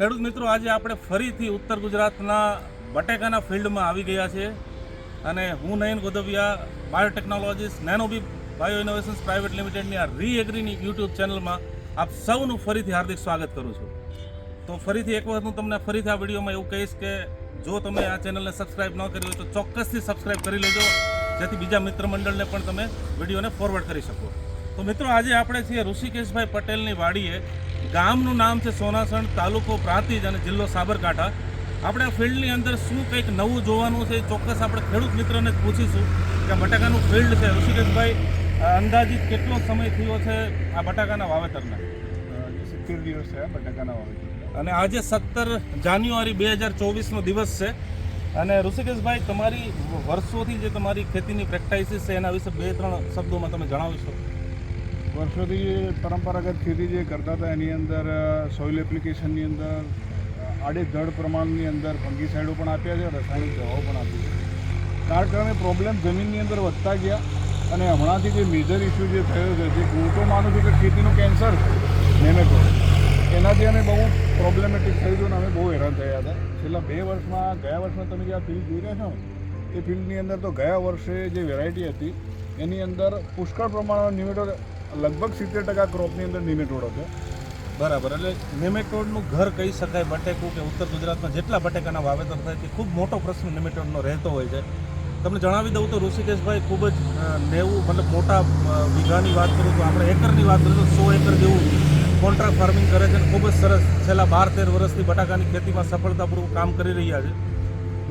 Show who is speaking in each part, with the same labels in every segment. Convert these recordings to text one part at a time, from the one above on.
Speaker 1: ખેડૂત મિત્રો, આજે આપણે ફરીથી ઉત્તર ગુજરાતના બટેકાના ફિલ્ડમાં આવી ગયા છે અને હું Nayan Godhaviya biotechnologies Nanobi bio innovations private લિમિટેડની આ રી એગ્રીની યુટ્યુબ ચેનલમાં આપ સૌનું ફરીથી હાર્દિક સ્વાગત કરું છું. તો ફરીથી એક વખત હું તમને ફરીથી આ વિડીયોમાં એવું કહીશ કે જો તમે આ ચેનલને સબસ્ક્રાઇબ ન કરી હોય તો ચોક્કસથી સબસ્ક્રાઇબ કરી લેજો, જેથી બીજા મિત્ર મંડળને પણ તમે વિડીયોને ફોરવર્ડ કરી શકો. તો મિત્રો, આજે આપણે છીએ ઋષિકેશભાઈ પટેલની વાડીએ ગામનું નામ છે સોનાસણ તાલુકો પ્રાંતિજ અને જિલ્લો સાબરકાંઠા. આપણે આ ફિલ્ડની અંદર શું કંઈક નવું જોવાનું છે ચોક્કસ આપણે ખેડૂત મિત્રને જ પૂછીશું કે બટાકાનું ફિલ્ડ છે. ઋષિકેશભાઈ અંદાજિત કેટલો સમય થયો છે આ બટાકાના વાવેતરને?
Speaker 2: સિત્તેર દિવસ છે બટાકાના વાવેતર
Speaker 1: અને આજે સત્તર જાન્યુઆરી બે હજાર ચોવીસનો દિવસ છે. અને ઋષિકેશભાઈ તમારી વર્ષોથી જે તમારી ખેતીની પ્રેક્ટાઇસીસ છે એના વિશે બે ત્રણ શબ્દોમાં તમે જણાવીશો?
Speaker 2: વર્ષોથી પરંપરાગત ખેતી જે કરતા હતા, એની અંદર સોઇલ એપ્લિકેશનની અંદર આડેધડ પ્રમાણની અંદર ફંગીસાઇડો પણ આપ્યા છે, રાસાયણિક દવાઓ પણ આપી છે. કારણ કારણે પ્રોબ્લેમ જમીનની અંદર વધતા ગયા અને હમણાંથી જે મેજર ઇસ્યુ જે થયો છે, જે હું તો માનું છું કે ખેતીનું કેન્સર છે નેમેટોડ એનાથી અમે બહુ પ્રોબ્લેમેટિક થયું હતું અને અમે બહુ હેરાન થયા હતા. છેલ્લા બે વર્ષમાં, ગયા વર્ષમાં તમે જે આ ફિલ્ડ જોઈ રહ્યા છો એ ફિલ્ડની અંદર તો ગયા વર્ષે જે વેરાયટી હતી, એની અંદર પુષ્કળ પ્રમાણમાં નિમેટોડ લગભગ સિત્તેર ટકા ક્રોપની અંદર નિમેટોડ હતો
Speaker 1: બરાબર, એટલે નિમેટોડનું ઘર કહી શકાય બટેકું કે ઉત્તર ગુજરાતમાં જેટલા બટેકાના વાવેતર થાય તે ખૂબ મોટો પ્રશ્ન નિમેટોડનો રહેતો હોય છે. તમને જણાવી દઉં તો ઋષિકેશભાઈ ખૂબ જ નેવું, મતલબ મોટા વીઘાની વાત કરું તો આપણે એકરની વાત કરીએ તો સો એકર જેવું કોન્ટ્રાક્ટ ફાર્મિંગ કરે છે અને ખૂબ જ સરસ છેલ્લા બાર તેર વર્ષથી બટાકાની ખેતીમાં સફળતાપૂર્વક કામ કરી રહ્યા છે.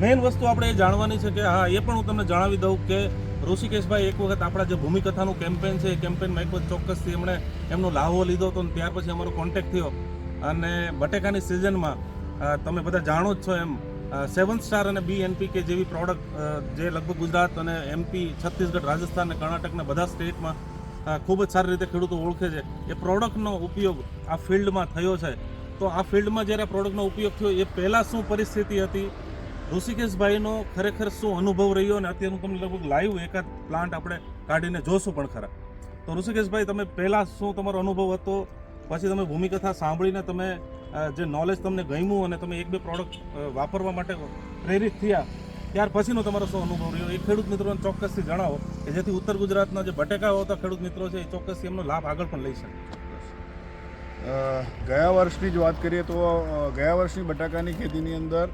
Speaker 1: મેઇન વસ્તુ આપણે એ જાણવાની છે કે, હા, એ પણ હું તમને જણાવી દઉં કે ઋષિકેશભાઈ, એક વખત આપણા જે ભૂમિકથાનું કેમ્પેન છે, એ કેમ્પેનમાં એક વખત ચોક્કસથી એમણે એમનો લાહો લીધો હતો અને ત્યાર પછી અમારો કોન્ટેક્ટ થયો. અને બટેકાની સિઝનમાં તમે બધા જાણો જ છો એમ સેવન સ્ટાર અને બી એનપીકે જેવી પ્રોડક્ટ જે લગભગ ગુજરાત અને એમપી છત્તીસગઢ, રાજસ્થાન અને કર્ણાટકના બધા સ્ટેટમાં ખૂબ જ સારી રીતે ખેડૂતો ઓળખે છે. એ પ્રોડક્ટનો ઉપયોગ આ ફિલ્ડમાં થયો છે. તો આ ફિલ્ડમાં જ્યારે પ્રોડક્ટનો ઉપયોગ થયો, એ પહેલાં શું પરિસ્થિતિ હતી? ઋષિકેશભાઈનો ખરેખર શું અનુભવ રહ્યો અને અત્યારે હું તમને લગભગ લાઈવ એકાદ પ્લાન્ટ આપણે કાઢીને જોશું પણ ખરા. તો ઋષિકેશભાઈ, તમે પહેલાં શું તમારો અનુભવ હતો? પછી તમે ભૂમિકથા સાંભળીને તમે જે નોલેજ તમને ગમ્યું અને તમે એક બે પ્રોડક્ટ વાપરવા માટે પ્રેરિત થયા, ત્યાર પછીનો તમારો શું અનુભવ રહ્યો? એ ખેડૂત મિત્રોને ચોક્કસથી જણાવો કે જેથી ઉત્તર ગુજરાતના જે બટેકા હોતા ખેડૂત મિત્રો છે, એ ચોક્કસથી એમનો લાભ આગળ પણ લઈ શકે.
Speaker 2: ગયા વર્ષની જ વાત કરીએ તો ગયા વર્ષની બટાકાની ખેતીની અંદર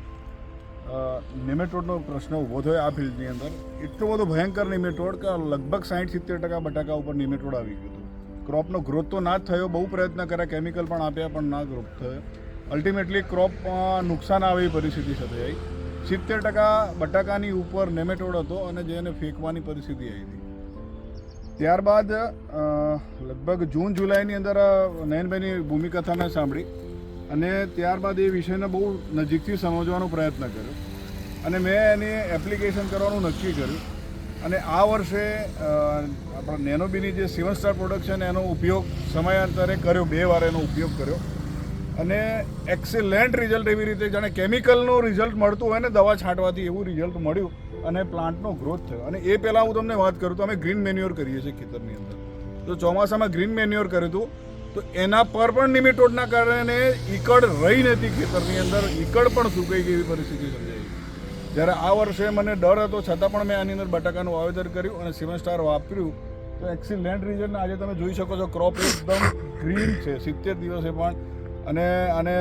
Speaker 2: નિમેટોડનો પ્રશ્ન ઊભો થયો આ ફિલ્ડની અંદર. એટલો બધો ભયંકર નિમેટોડ કે લગભગ સાઠ સિત્તેર ટકા બટાકા ઉપર નિમેટોડ આવી ગયું હતું. ક્રોપનો ગ્રોથ તો ના જ થયો. બહુ પ્રયત્ન કર્યા કેમિકલ પણ આપ્યા, પણ ના ગ્રોથ થયો. અલ્ટિમેટલી ક્રોપ નુકસાન આવે એવી પરિસ્થિતિ સર્જાઈ સિત્તેર ટકા બટાકાની ઉપર નેમેટોડ હતો અને જેને ફેંકવાની પરિસ્થિતિ આવી હતી. ત્યારબાદ લગભગ જૂન જુલાઈની અંદર નયનભાઈની ભૂમિકથા મેં સાંભળી. અને ત્યારબાદ એ વિષયને બહુ નજીકથી સમજવાનો પ્રયત્ન કર્યો. અને મેં એની એપ્લિકેશન કરવાનું નક્કી કર્યું. અને આ વર્ષે આપણા નેનોબીની જે સેવન સ્ટાર પ્રોડક્શન એનો ઉપયોગ સમયાંતરે કર્યો, બે વાર એનો ઉપયોગ કર્યો. અને એક્સેલેન્ટ રિઝલ્ટ એવી રીતે જાણે કેમિકલનું રિઝલ્ટ મળતું હોય ને, દવા છાંટવાથી એવું રિઝલ્ટ મળ્યું અને પ્લાન્ટનો ગ્રોથ થયો. અને એ પહેલાં હું તમને વાત કરું તો અમે ગ્રીન મેન્યુઅર કરીએ છીએ ખેતરની અંદર. તો ચોમાસામાં ગ્રીન મેન્યુઅર કર્યું હતું. તો એના પર પણ નિમિટોડના કારણે ઈકડ રહી નથી ખેતરની અંદર ઈકડ પણ સુકાઈ ગઈ એવી પરિસ્થિતિ સર્જાઈ. જ્યારે આ વર્ષે મને ડર હતો છતાં પણ મેં આની અંદર બટાકાનું વાવેતર કર્યું અને સેવન સ્ટાર વાપર્યું. તો એક્સિલેન્ટ રિઝલ્ટ આજે તમે જોઈ શકો છો ક્રોપ એકદમ ગ્રીન છે સિત્તેર દિવસે પણ. અને આને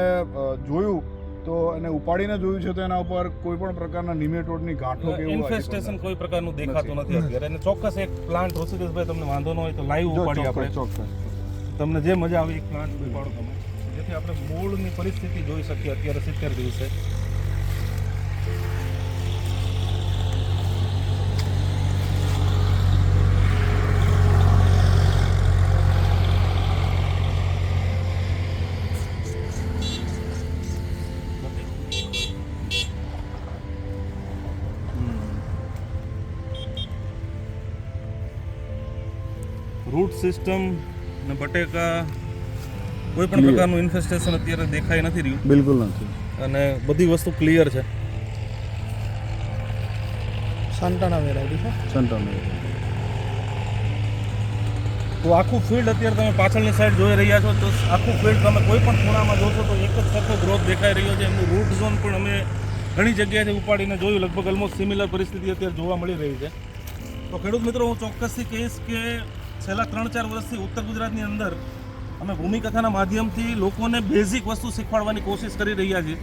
Speaker 2: જોયું તો એને ઉપાડીને જોયું છે તો એના ઉપર કોઈ પણ પ્રકારના નિમેટોડની ગાંઠો કે
Speaker 1: ઇન્ફેસ્ટેશન કોઈ પ્રકારનું દેખાતું
Speaker 2: નથી.
Speaker 1: અત્યારે. અને ચોક્કસ એક પ્લાન્ટ ઋષિકેશભાઈ તમને વાંધો ન હોય તો લાઈવ ઉપાડી આપણે.
Speaker 2: ચોક્કસ.
Speaker 1: તમને જે મજા આવે, એક પ્લાન્ટ ઉપાડો તમે. જેથી આપણે મૂળની પરિસ્થિતિ જોઈ શકીએ અત્યારે સિત્તેર દિવસે. રૂટ સિસ્ટમ ને બટેકા કોઈ પણ પ્રકારનું ઇન્ફેસ્ટેશન અત્યારે દેખાઈ નથી રહ્યું.
Speaker 2: બિલકુલ નથી.
Speaker 1: અને બધી વસ્તુ ક્લિયર છે.
Speaker 3: સંતાણા વેરાયટી છે.
Speaker 2: સંતાણા
Speaker 1: તો આખું ફિલ્ડ અત્યારે તમે પાછળની સાઈડ જોઈ રહ્યા છો તો આખું ફિલ્ડ તમે કોઈ પણ ખૂણામાં જોશો તો એક જ સરખો ગ્રોથ દેખાઈ રહ્યો છે. એમનું રૂટ ઝોન પણ અમે ઘણી જગ્યાએથી ઉપાડીને જોયું લગભગ ઓલમોસ્ટ સિમિલર પરિસ્થિતિ અત્યારે જોવા મળી રહી છે. તો ખેડૂત મિત્રો હું ચોક્કસથી કહીશ કે છેલ્લા ત્રણ ચાર વર્ષથી ઉત્તર ગુજરાતની અંદર અમે ભૂમિકથાના માધ્યમથી લોકોને બેઝિક વસ્તુ શીખવાડવાની કોશિશ કરી રહ્યા છીએ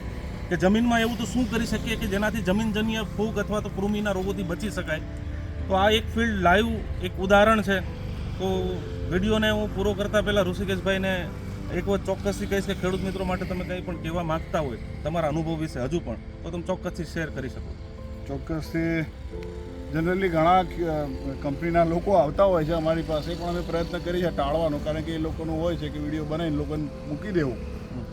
Speaker 1: કે જમીનમાં એવું તો શું કરી શકીએ કે જેનાથી જમીનજન્ય ફૂગ અથવા તો કૃમિના રોગોથી બચી શકાય? તો આ એક ફિલ્ડ લાઈવ એક ઉદાહરણ છે. તો વિડીયોને હું પૂરો કરતાં પહેલાં ઋષિકેશભાઈને એક વખત ચોક્કસથી કહીશ કે ખેડૂત મિત્રો માટે તમે કંઈ પણ કહેવા માગતા હોય તમારા અનુભવ વિશે હજુ પણ, તો તમે ચોક્કસથી શેર કરી શકો.
Speaker 2: ચોક્કસથી જનરલી ઘણા કંપનીના લોકો આવતા હોય છે અમારી પાસે પણ અમે પ્રયત્ન કરીએ છીએ ટાળવાનો કારણ કે એ લોકોનું હોય છે કે વીડિયો બનાવીને લોકોને મૂકી દેવું.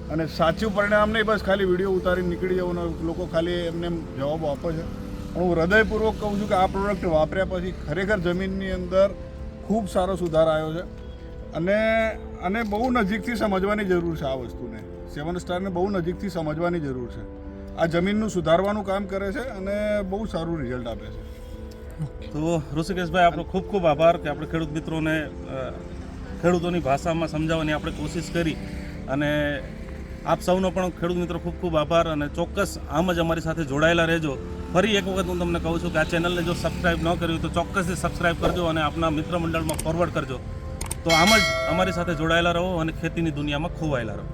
Speaker 2: અને સાચું પરિણામ નહીં બસ ખાલી વીડિયો ઉતારીને નીકળી જવું અને લોકો ખાલી એમને જવાબ જવાબો આપે છે. પણ હું હૃદયપૂર્વક કહું છું કે આ પ્રોડક્ટ વાપર્યા પછી ખરેખર જમીનની અંદર ખૂબ સારો સુધાર આવ્યો છે. અને અને બહુ નજીકથી સમજવાની જરૂર છે આ વસ્તુને. સેવન સ્ટારને બહુ નજીકથી સમજવાની જરૂર છે. આ જમીનનું સુધારવાનું કામ કરે છે અને બહુ સારું રિઝલ્ટ આપે છે.
Speaker 1: તો ઋષિકેશભાઈ આપણો ખૂબ ખૂબ આભાર કે આપણે ખેડૂત મિત્રોને ખેડૂતોની ભાષામાં સમજાવવાની આપણે કોશિશ કરી. અને આપ સૌનો પણ ખેડૂત મિત્રો ખૂબ ખૂબ આભાર અને ચોક્કસ આમ જ અમારી સાથે જોડાયેલા રહેજો. ફરી એક વખત હું તમને કહું છું કે આ ચેનલને જો સબસ્ક્રાઈબ ન કર્યું તો ચોક્કસથી સબસ્ક્રાઈબ કરજો અને આપના મિત્ર મંડળમાં ફોરવર્ડ કરજો. તો આમ જ અમારી સાથે જોડાયેલા રહો અને ખેતીની દુનિયામાં ખોવાયેલા રહો.